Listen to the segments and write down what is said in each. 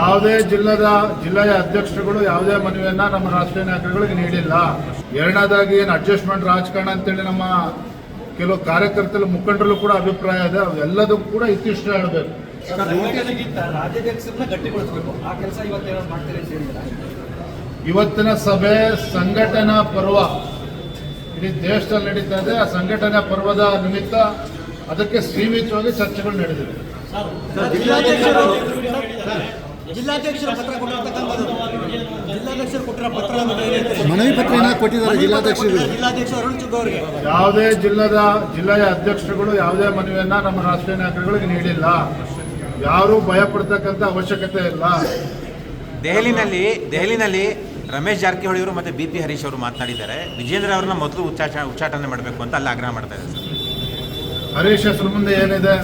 ಯಾವುದೇ ಜಿಲ್ಲದ ಜಿಲ್ಲೆಯ ಅಧ್ಯಕ್ಷರುಗಳು ಯಾವುದೇ ಮನವಿಯನ್ನ ನಮ್ಮ ರಾಷ್ಟ್ರೀಯ ನಾಯಕರುಗಳಿಗೆ ನೀಡಿಲ್ಲ. ಎರಡನೇದಾಗಿ ಏನು ಅಡ್ಜಸ್ಟ್ಮೆಂಟ್ ರಾಜಕಾರಣ ಅಂತೇಳಿ ನಮ್ಮ ಕೆಲವು ಕಾರ್ಯಕರ್ತರು ಮುಖಂಡರು ಕೂಡ ಅಭಿಪ್ರಾಯ ಇದೆ. ಅವೆಲ್ಲದಕ್ಕೂ ಕೂಡ ಇತ್ತಿಷ್ಟ ಹೇಳಬೇಕು. ಇವತ್ತಿನ ಸಭೆ ಸಂಘಟನಾ ಪರ್ವ. ಇಡೀ ದೇಶದಲ್ಲಿ ನಡೀತಾ ಇದೆ. ಆ ಸಂಘಟನಾ ಪರ್ವದ ನಿಮಿತ್ತ ಅದಕ್ಕೆ ಸೀಮಿತವಾಗಿ ಚರ್ಚೆಗಳು ನಡೆದಿವೆ. ಜಿಲ್ಲಾಧ್ಯಕ್ಷರು ಪತ್ರ ಕೊಟ್ಟಿರ್ತಕ್ಕಂಥದ್ದು ಜಿಲ್ಲಾಧ್ಯಕ್ಷರು ಕೊಟ್ಟಿರೋ ಪತ್ರ ಮನವಿ ಪತ್ರನ ಕೊಟ್ಟಿದ್ದಾರೆ ಪತ್ರ ಜಿಲ್ಲಾಧ್ಯಕ್ಷರು. ಕೊಟ್ಟಿದ್ದಾರೆ ಜಿಲ್ಲಾಧ್ಯಕ್ಷ ಅರುಣ್ ಚುಗ್ ಅವರಿಗೆ ಯಾವುದೇ ಜಿಲ್ಲಾದ ಜಿಲ್ಲೆಯ ಅಧ್ಯಕ್ಷರುಗಳು ಯಾವುದೇ ಮನವಿಯನ್ನ ನಮ್ಮ ರಾಷ್ಟ್ರೀಯ ನಾಯಕರುಗಳಿಗೆ ನೀಡಿಲ್ಲ. ಯಾರು ಭಯ ಪಡ್ತಕ್ಕಂಥ ಅವಶ್ಯಕತೆ ಇಲ್ಲ. ದೆಹಲಿನಲ್ಲಿ ದೆಹಲಿನಲ್ಲಿ ರಮೇಶ್ ಜಾರಕಿಹೊಳಿ ಅವರು ಮತ್ತು ಬಿ ಪಿ ಹರೀಶ್ ಅವರು ಮಾತನಾಡಿದ್ದಾರೆ. ವಿಜೇಂದ್ರ ಅವ್ರನ್ನ ಮೊದಲು ಉಚ್ಚಾಟ ಉಚ್ಚಾಟನೆ ಮಾಡಬೇಕು ಅಂತ ಅಲ್ಲಿ ಆಗ್ರಹ ಮಾಡ್ತಾ ಇದ್ದಾರೆ ಸರ್. ಹರೀಶ್ ಹೆಸರು ಮುಂದೆ ಏನಿದೆ?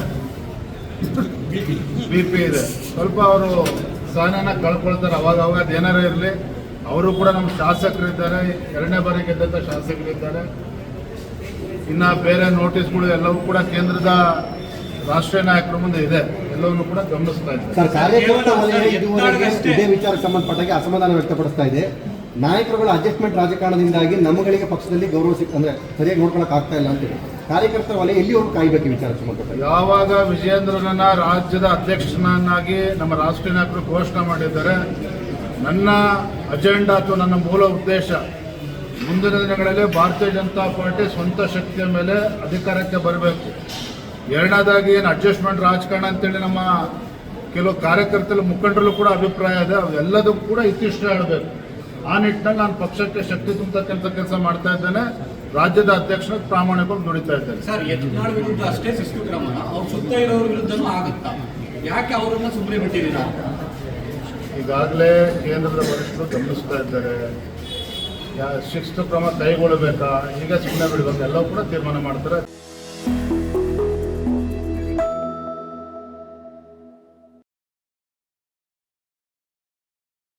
ಬಿ ಪಿ ಇದೆ. ಸ್ವಲ್ಪ ಅವರು ಸಹನನ ಕಳ್ಕೊಳ್ತಾರೆ. ಅವಾಗ ಅವಾಗ ಅದೇನಾರ ಇರಲಿ. ಅವರು ಕೂಡ ನಮ್ಮ ಶಾಸಕರು ಇದ್ದಾರೆ ಎರಡನೇ ಬಾರಿ ಗೆದ್ದಂಥ ಶಾಸಕರಿದ್ದಾರೆ. ಇನ್ನ ಬೇರೆ ನೋಟಿಸ್ಗಳು ಎಲ್ಲವೂ ಕೂಡ ಕೇಂದ್ರದ ರಾಷ್ಟ್ರೀಯ ನಾಯಕರ ಮುಂದೆ ಇದೆ. ಎಲ್ಲವನ್ನು ಕೂಡ ಗಮನಿಸ್ತಾ ಇದ್ದಾರೆ. ಸರ್ ಕಾರ್ಯಕರ್ತ ವಲಯ ಇದುವರೆಗೆ ಇದೇ ವಿಚಾರಕ್ಕೆ ಸಂಬಂಧಪಟ್ಟಾಗೆ ಅಸಮಾಧಾನ ವ್ಯಕ್ತಪಡಿಸ್ತಾ ಇದೆ. ನಾಯಕರುಗಳ ಅಡ್ಜಸ್ಟ್ಮೆಂಟ್ ರಾಜಕಾರಣದಿಂದಾಗಿ ನಮ್ಮಗಳಿಗೆ ಪಕ್ಷದಲ್ಲಿ ಗೌರವ ಸಿಕ್ ಅಂದ್ರೆ ಸರಿಯಾಗಿ ನೋಡ್ಕೊಳಕ್ ಆಗ್ತಾ ಇಲ್ಲ ಅಂತೇಳಿ ಕಾರ್ಯಕರ್ತರ ವಲಯ ಎಲ್ಲಿವರೆಗೂ ಕಾಯ್ಬೇಕು ವಿಚಾರ ಯಾವಾಗ ವಿಜಯೇಂದ್ರನನ್ನ ರಾಜ್ಯದ ಅಧ್ಯಕ್ಷನನ್ನಾಗಿ ನಮ್ಮ ರಾಷ್ಟ್ರೀಯ ನಾಯಕರು ಘೋಷಣೆ ಮಾಡಿದ್ದಾರೆ, ನನ್ನ ಅಜೆಂಡಾ ಅಥವಾ ನನ್ನ ಮೂಲ ಉದ್ದೇಶ ಮುಂದಿನ ದಿನಗಳಲ್ಲಿ ಭಾರತೀಯ ಜನತಾ ಪಾರ್ಟಿ ಸ್ವಂತ ಶಕ್ತಿಯ ಮೇಲೆ ಅಧಿಕಾರಕ್ಕೆ ಬರಬೇಕು. ಎರಡನೇದಾಗಿ ಏನು ಅಡ್ಜಸ್ಟ್ಮೆಂಟ್ ರಾಜಕಾರಣ ಅಂತೇಳಿ ನಮ್ಮ ಕೆಲವು ಕಾರ್ಯಕರ್ತರು ಮುಖಂಡರಲ್ಲೂ ಕೂಡ ಅಭಿಪ್ರಾಯ ಇದೆ. ಅವೆಲ್ಲದಕ್ಕೂ ಕೂಡ ಇತ್ತಿಷ್ಟ ಹೇಳಬೇಕು. ಆ ನಿಟ್ಟಿನಲ್ಲಿ ನಾನು ಪಕ್ಷಕ್ಕೆ ಶಕ್ತಿ ತುಂಬತಕ್ಕಂಥ ಕೆಲಸ ಮಾಡ್ತಾ ಇದ್ದೇನೆ. ರಾಜ್ಯದ ಅಧ್ಯಕ್ಷನ ಪ್ರಾಮಾಣಿಕವಾಗಿ ದುಡಿತಾ ಇದ್ದೇನೆ ಸರ್ ಯತ್ನಾಳ್ ವಿರುದ್ಧ ಅಷ್ಟೇ ಶಿಸ್ತು ಕ್ರಮ. ಅವ್ರು ಸುತ್ತ ಇರೋರ ವಿರುದ್ಧನೂ ಆಗುತ್ತಾ? ಯಾಕೆ ಅವರನ್ನ ಸುಮ್ಮನೆ ಬಿಟ್ಟಿದ್ದೀರಾ? ಈಗಾಗಲೇ ಕೇಂದ್ರದ ವರಿಷ್ಠರು ಗಮನಿಸ್ತಾ ಇದ್ದಾರೆ. ಶಿಸ್ತು ಕ್ರಮ ಕೈಗೊಳ್ಳಬೇಕಾ? ಈಗ ಸುಮ್ಮನೆ ಬಿಡಬೇಕು. ಎಲ್ಲವೂ ಕೂಡ ತೀರ್ಮಾನ ಮಾಡ್ತಾರೆ.